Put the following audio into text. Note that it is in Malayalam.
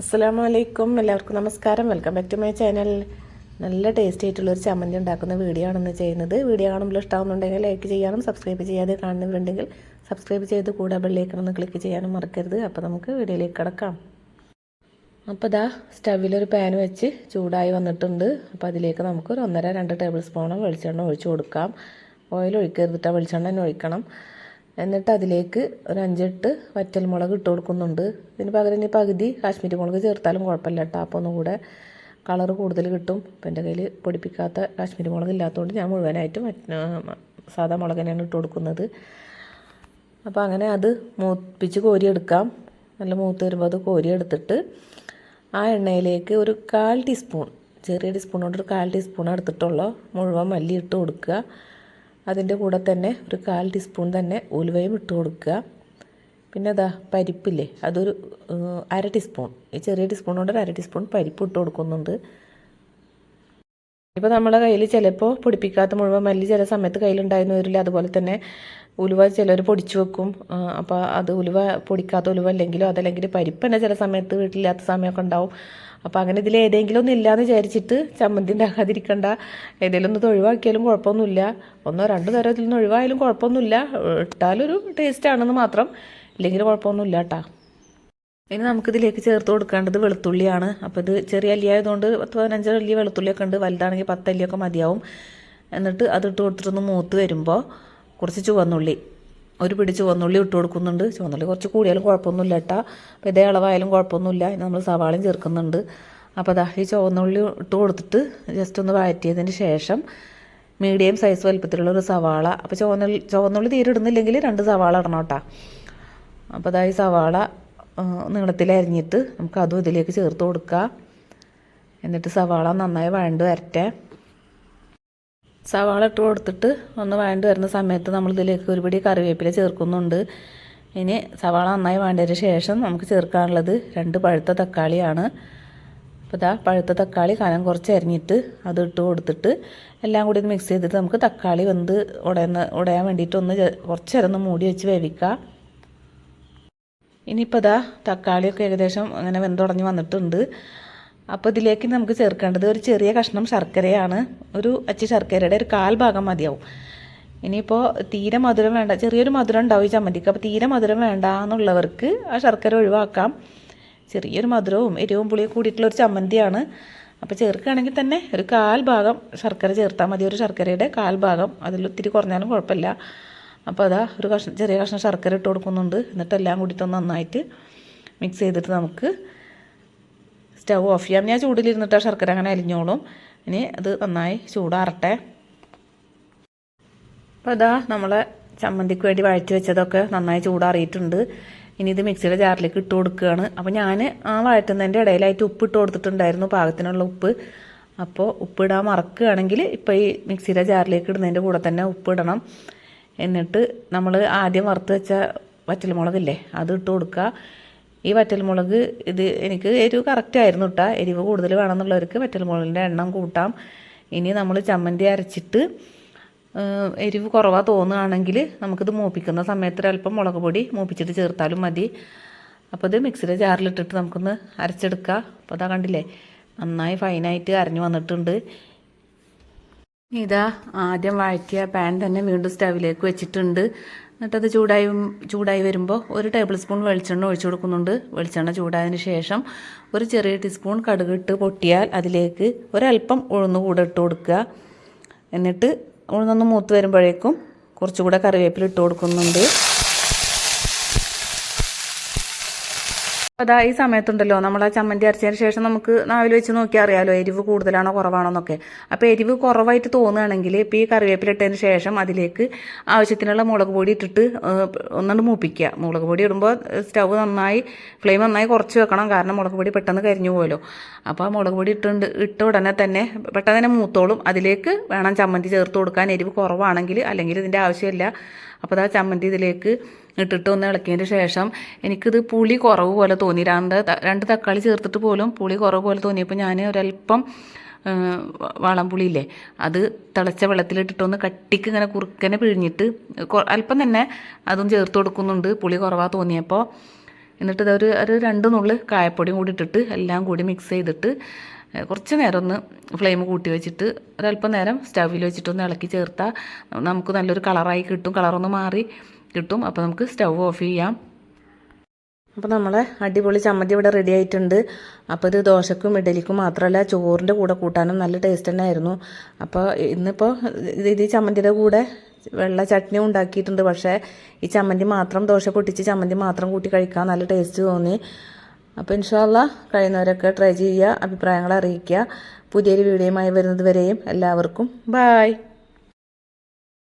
അസ്സലാമു വലൈക്കും എല്ലാവർക്കും നമസ്കാരം. Welcome back to my channel നല്ല ടേസ്റ്റി ആയിട്ടുള്ളൊരു ചമ്മന്തി ഉണ്ടാക്കുന്ന വീഡിയോ ആണെന്ന് ചെയ്യുന്നത്. വീഡിയോ കാണുമ്പോൾ ഇഷ്ടമാകുന്നുണ്ടെങ്കിൽ ലൈക്ക് ചെയ്യാനും സബ്സ്ക്രൈബ് ചെയ്യാതെ കാണുന്നവരുണ്ടെങ്കിൽ സബ്സ്ക്രൈബ് ചെയ്ത് കൂടെ ബെല്ലേക്കണമെന്ന് ക്ലിക്ക് ചെയ്യാനും മറക്കരുത്. അപ്പോൾ നമുക്ക് വീഡിയോയിലേക്ക് കിടക്കാം. അപ്പോൾ ഇതാ സ്റ്റവിലൊരു പാൻ വെച്ച് ചൂടായി വന്നിട്ടുണ്ട്. അപ്പോൾ അതിലേക്ക് നമുക്ക് ഒരു ഒന്നര രണ്ട് ടേബിൾ സ്പൂണ് വെളിച്ചെണ്ണ ഒഴിച്ച് കൊടുക്കാം. ഓയിൽ ഒഴിക്കരുതിട്ടാൽ വെളിച്ചെണ്ണ തന്നെ ഒഴിക്കണം. എന്നിട്ട് അതിലേക്ക് ഒരു അഞ്ചെട്ട് വറ്റൽമുളക് ഇട്ട് കൊടുക്കുന്നുണ്ട്. ഇതിന് പകരം ഇനി പകുതി കാശ്മീരി മുളക് ചേർത്താലും കുഴപ്പമില്ല കേട്ടോ. അപ്പോൾ ഒന്നും കൂടെ കളറ് കൂടുതൽ കിട്ടും. അപ്പോൾ എന്റെ കയ്യിൽ പൊടിപ്പിക്കാത്ത കാശ്മീരി മുളക് ഇല്ലാത്തതുകൊണ്ട് ഞാൻ മുഴുവനായിട്ടും സാധാ മുളക് തന്നെയാണ് ഇട്ട് കൊടുക്കുന്നത്. അപ്പോൾ അങ്ങനെ അത് മൂപ്പിച്ച് കോരിയെടുക്കാം. നല്ല മൂത്ത് വരുമ്പോൾ അത് കോരിയെടുത്തിട്ട് ആ എണ്ണയിലേക്ക് ഒരു കാൽ ടീസ്പൂൺ ചെറിയ ടീസ്പൂൺ കൊണ്ട് ഒരു കാൽ ടീസ്പൂൺ എടുത്തിട്ടുള്ളൂ മുഴുവൻ മല്ലി ഇട്ട് കൊടുക്കുക. അതിന്റെ കൂടെ തന്നെ ഒരു കാൽ ടീസ്പൂൺ തന്നെ ഉലുവയും ഇട്ട് കൊടുക്കുക. പിന്നെ അതാ പരിപ്പില്ലേ അതൊരു അര ടീസ്പൂൺ. ഈ ചെറിയ ടീസ്പൂൺ കൊണ്ട് ഒരു അര ടീസ്പൂൺ പരിപ്പ് ഇട്ട് കൊടുക്കുന്നുണ്ട്. ഇപ്പോൾ നമ്മുടെ കയ്യിൽ ചിലപ്പോൾ പൊടിപ്പിക്കാത്ത മുഴുവൻ മല്ലി ചില സമയത്ത് കയ്യിലുണ്ടായിരുന്നു വരില്ല അതുപോലെ തന്നെ ഉലുവ ചിലർ പൊടിച്ചു വെക്കും. അപ്പോൾ അത് ഉലുവ പൊടിക്കാത്ത ഉലുവ അല്ലെങ്കിലോ അതല്ലെങ്കിൽ പരിപ്പ് തന്നെ ചില സമയത്ത് വീട്ടിലില്ലാത്ത സമയമൊക്കെ ഉണ്ടാവും. അപ്പോൾ അങ്ങനെ ഇതിൽ ഏതെങ്കിലും ഒന്നും ഇല്ലയെന്ന് വിചാരിച്ചിട്ട് ചമ്മന്തി ഉണ്ടാക്കാതിരിക്കണ്ട ഏതെങ്കിലും ഒന്ന് ഒഴിവാക്കിയാലും കുഴപ്പമൊന്നുമില്ല. ഒന്നോ രണ്ടോ തരത്തിൽ നിന്ന് ഒഴിവായാലും കുഴപ്പമൊന്നുമില്ല. ഇട്ടാലൊരു ടേസ്റ്റ് ആണെന്ന് മാത്രം. ഇല്ലെങ്കിൽ കുഴപ്പമൊന്നുമില്ല കേട്ടോ ഇനി നമുക്കിതിലേക്ക് ചേർത്ത് കൊടുക്കേണ്ടത് വെളുത്തുള്ളിയാണ്. അപ്പോൾ ഇത് ചെറിയ അല്ലിയായതുകൊണ്ട് പത്ത് പതിനഞ്ച് അല്ലി വെളുത്തുള്ളിയൊക്കെ ഉണ്ട്. വലുതാണെങ്കിൽ പത്ത് അല്ലിയൊക്കെ മതിയാവും. എന്നിട്ട് അത് ഇട്ട് കൊടുത്തിട്ടൊന്ന് മൂത്ത് വരുമ്പോൾ കുറച്ച് ചുവന്നുള്ളി. ഒരു പിടി ചുവന്നുള്ളി ഇട്ട് കൊടുക്കുന്നുണ്ട്. ചുവന്നുള്ളി കുറച്ച് കൂടിയാലും കുഴപ്പമൊന്നുമില്ല കേട്ടോ. അപ്പോൾ ഇതേ അളവായാലും കുഴപ്പമൊന്നുമില്ല. നമ്മൾ സവാളയും ചേർക്കുന്നുണ്ട്. അപ്പോൾ അതാ ഈ ചുവന്നുള്ളി ഇട്ട് കൊടുത്തിട്ട് ജസ്റ്റ് ഒന്ന് വഴറ്റിയതിന് ശേഷം മീഡിയം സൈസ് വലുപ്പത്തിലുള്ള ഒരു സവാള. അപ്പോൾ ചുവന്നുള്ളി ചുവന്നുള്ളി തീരെ ഇടുന്നില്ലെങ്കിൽ രണ്ട് സവാള ഇടണം കേട്ടോ. അപ്പോൾ അതാ ഈ സവാള നീളത്തിൽ അരിഞ്ഞിട്ട് നമുക്ക് അതും ഇതിലേക്ക് ചേർത്ത് കൊടുക്കുക എന്നിട്ട് സവാള നന്നായി വഴണ്ട് വരട്ടെ. സവാള ഇട്ട് കൊടുത്തിട്ട് ഒന്ന് വഴണ്ട് വരുന്ന സമയത്ത് നമ്മൾ ഇതിലേക്ക് ഒരുപടി കറിവേപ്പില ചേർക്കുന്നുണ്ട്. ഇനി സവാള നന്നായി വേണ്ടതിന് ശേഷം നമുക്ക് ചേർക്കാനുള്ളത് രണ്ട് പഴുത്ത തക്കാളിയാണ്. അപ്പോൾ ഇതാ പഴുത്ത തക്കാളി കനം കുറച്ച് അരിഞ്ഞിട്ട് അത് ഇട്ട് കൊടുത്തിട്ട് എല്ലാം കൂടി മിക്സ് ചെയ്തിട്ട് നമുക്ക് തക്കാളി വെന്ത് ഉടയുന്ന ഉടയാൻ വേണ്ടിയിട്ട് ഒന്ന് ജ- കുറച്ച് നേരം ഒന്ന് മൂടി വെച്ച് വേവിക്കുക ഇനിയിപ്പോൾ ഇതാ തക്കാളിയൊക്കെ ഏകദേശം അങ്ങനെ വെന്തുടഞ്ഞ് വന്നിട്ടുണ്ട്. അപ്പോൾ ഇതിലേക്ക് നമുക്ക് ചേർക്കേണ്ടത് ഒരു ചെറിയ കഷ്ണം ശർക്കരയാണ്. ഒരു അച്ചി ശർക്കരയുടെ ഒരു കാൽ ഭാഗം മതിയാവും. ഇനിയിപ്പോൾ തീരെ മധുരം വേണ്ട ചെറിയൊരു മധുരം ഉണ്ടാവും ഈ ചമ്മന്തിക്ക്. അപ്പോൾ തീരെ മധുരം വേണ്ട എന്നുള്ളവർക്ക് ആ ശർക്കര ഒഴിവാക്കാം. ചെറിയൊരു മധുരവും എരിവും പുളിയും കൂടിയിട്ടുള്ള ഒരു ചമ്മന്തിയാണ്. അപ്പോൾ ചേർക്കുകയാണെങ്കിൽ തന്നെ ഒരു കാൽ ഭാഗം ശർക്കര ചേർത്താൽ മതി. ഒരു ശർക്കരയുടെ കാൽ ഭാഗം. അതിൽ ഒത്തിരി കുറഞ്ഞാലും കുഴപ്പമില്ല. അപ്പോൾ അതാ ഒരു കഷ്ണം ചെറിയ കഷ്ണം ശർക്കര ഇട്ട് കൊടുക്കുന്നുണ്ട്. എന്നിട്ട് എല്ലാം കൂടിയിട്ട് നന്നായിട്ട് മിക്സ് ചെയ്തിട്ട് നമുക്ക് സ്റ്റൗ ഓഫ് ചെയ്യാം. ഞാൻ ചൂടിലിരുന്നിട്ട് ആ ശർക്കര അങ്ങനെ അലിഞ്ഞോളും ഇനി അത് നന്നായി ചൂടാറട്ടെ. അപ്പോൾ അതാ നമ്മളെ ചമ്മന്തിക്ക് വേണ്ടി വഴറ്റി വെച്ചതൊക്കെ നന്നായി ചൂടാറിയിട്ടുണ്ട്. ഇനി ഇത് മിക്സിയുടെ ജാറിലേക്ക് ഇട്ട് കൊടുക്കുകയാണ്. അപ്പോൾ ഞാൻ ആ വഴറ്റുന്നതിന്റെ ഇടയിലായിട്ട് ഉപ്പ് ഇട്ട് കൊടുത്തിട്ടുണ്ടായിരുന്നു പാകത്തിനുള്ള ഉപ്പ്. അപ്പോൾ ഉപ്പിടാൻ മറക്കുകയാണെങ്കിൽ ഇപ്പോൾ ഈ മിക്സിയുടെ ജാറിലേക്ക് ഇടുന്നതിന്റെ കൂടെ തന്നെ ഉപ്പിടണം എന്നിട്ട് നമ്മൾ ആദ്യം വറുത്ത് വെച്ച വറ്റൽമുളകില്ലേ അത് ഇട്ട് കൊടുക്കുക ഈ വറ്റൽമുളക് ഇത് എനിക്ക് എരിവ് കറക്റ്റ് ആയിരുന്നു കേട്ടോ എരിവ് കൂടുതൽ വേണമെന്നുള്ളവർക്ക് വറ്റൽമുളകിന്റെ എണ്ണം കൂട്ടാം. ഇനി നമ്മൾ ചമ്മന്തി അരച്ചിട്ട് എരിവ് കുറവാ തോന്നുകയാണെങ്കിൽ നമുക്കിത് മൂപ്പിക്കുന്ന സമയത്ത് ഒരല്പം മുളക് പൊടി മൂപ്പിച്ചിട്ട് ചേർത്താലും മതി. അപ്പോൾ ഇത് മിക്സിയുടെ ജാറിലിട്ടിട്ട് നമുക്കൊന്ന് അരച്ചെടുക്കുക അപ്പോൾ അതാ കണ്ടില്ലേ നന്നായി ഫൈനായിട്ട് അരഞ്ഞു വന്നിട്ടുണ്ട്. ഇതാ ആദ്യം വഴറ്റിയ പാൻ തന്നെ വീണ്ടും സ്റ്റവിലേക്ക് വെച്ചിട്ടുണ്ട്. എന്നിട്ടത് ചൂടായി ചൂടായി വരുമ്പോൾ ഒരു ടേബിൾ സ്പൂൺ വെളിച്ചെണ്ണ ഒഴിച്ചു കൊടുക്കുന്നുണ്ട്. വെളിച്ചെണ്ണ ചൂടായതിന് ശേഷം ഒരു ചെറിയ ടീസ്പൂൺ കടുക് ഇട്ട് പൊട്ടിയാൽ അതിലേക്ക് ഒരല്പം ഉഴുന്ന് കൂടെ ഇട്ട് കൊടുക്കുക. എന്നിട്ട് ഉഴുന്നൊന്ന് മൂത്ത് വരുമ്പോഴേക്കും കുറച്ചുകൂടെ കറിവേപ്പില ഇട്ട് കൊടുക്കുന്നുണ്ട്. അതാ ഈ സമയത്തുണ്ടല്ലോ നമ്മൾ ആ ചമ്മന്തി അരച്ചതിന് ശേഷം നമുക്ക് നാവിൽ വെച്ച് നോക്കിയാൽ അറിയാലോ എരിവ് കൂടുതലാണോ കുറവാണോ എന്നൊക്കെ അപ്പോൾ എരിവ് കുറവായിട്ട് തോന്നുകയാണെങ്കിൽ ഇപ്പോൾ ഈ കറിവേപ്പില ഇട്ടതിന് ശേഷം അതിലേക്ക് ആവശ്യത്തിനുള്ള മുളക് പൊടി ഇട്ടിട്ട് ഒന്നുകൊണ്ട് മൂപ്പിക്കുക. മുളക് പൊടി ഇടുമ്പോൾ സ്റ്റവ് നന്നായി ഫ്ലെയിം നന്നായി കുറച്ച് വെക്കണം. കാരണം മുളക് പൊടി പെട്ടെന്ന് കരിഞ്ഞു പോയല്ലോ അപ്പോൾ മുളക് പൊടി ഇട്ടുണ്ട് ഇട്ട ഉടനെ തന്നെ പെട്ടെന്ന് തന്നെ മൂത്തോളും അതിലേക്ക് വേണം ചമ്മന്തി ചേർത്ത് കൊടുക്കാൻ. എരിവ് കുറവാണെങ്കിൽ അല്ലെങ്കിൽ ഇതിന്റെ ആവശ്യമില്ല. അപ്പോൾ ആ ചമ്മന്തി ഇതിലേക്ക് ഇട്ടിട്ട് ഒന്ന് ഇളക്കിയതിന് ശേഷം എനിക്കിത് പുളി കുറവ് പോലെ തോന്നി. രണ്ട് രണ്ട് തക്കാളി ചേർത്തിട്ട് പോലും പുളി കുറവ് പോലെ തോന്നിയപ്പോൾ ഞാൻ ഒരല്പം വളംപുളിയില്ലേ അത് തിളച്ച വെള്ളത്തിലിട്ടിട്ടൊന്ന് കട്ടിക്ക് ഇങ്ങനെ കുറുക്കനെ പിഴിഞ്ഞിട്ട് അല്പം തന്നെ അതും ചേർത്ത് കൊടുക്കുന്നുണ്ട് പുളി കുറവാ തോന്നിയപ്പോൾ. എന്നിട്ട് ഇതൊരു ഒരു രണ്ട് നുള്ള് കായപ്പൊടിയും കൂടി ഇട്ടിട്ട് എല്ലാം കൂടി മിക്സ് ചെയ്തിട്ട് കുറച്ച് നേരം ഒന്ന് ഫ്ലെയിം കൂട്ടി വെച്ചിട്ട് ഒരല്പം നേരം സ്റ്റവിൽ വെച്ചിട്ടൊന്ന് ഇളക്കി ചേർത്താൽ നമുക്ക് നല്ലൊരു കളറായി കിട്ടും. കളറൊന്ന് മാറി കിട്ടും. അപ്പോൾ നമുക്ക് സ്റ്റൗ ഓഫ് ചെയ്യാം. അപ്പോൾ നമ്മളെ അടിപൊളി ചമ്മന്തി ഇവിടെ റെഡി ആയിട്ടുണ്ട്. അപ്പോൾ ഇത് ദോശക്കും ഇഡലിക്കും മാത്രമല്ല ചോറിന്റെ കൂടെ കൂട്ടാനും നല്ല ടേസ്റ്റ് തന്നെ ആയിരുന്നു. അപ്പോൾ ഇന്നിപ്പോൾ ഇത് ഈ ചമ്മന്തിയുടെ കൂടെ വെള്ള ചട്നി ഉണ്ടാക്കിയിട്ടുണ്ട്. പക്ഷേ ഈ ചമ്മന്തി മാത്രം ദോശ പൊട്ടിച്ച് ചമ്മന്തി മാത്രം കൂട്ടി കഴിക്കാൻ നല്ല ടേസ്റ്റ് തോന്നി. അപ്പോൾ ഇൻഷാല്ല കഴിയുന്നവരൊക്കെ ട്രൈ ചെയ്യുക അഭിപ്രായങ്ങൾ അറിയിക്കുക. പുതിയൊരു വീഡിയോയുമായി വരുന്നത് വരെയും എല്ലാവർക്കും ബായ്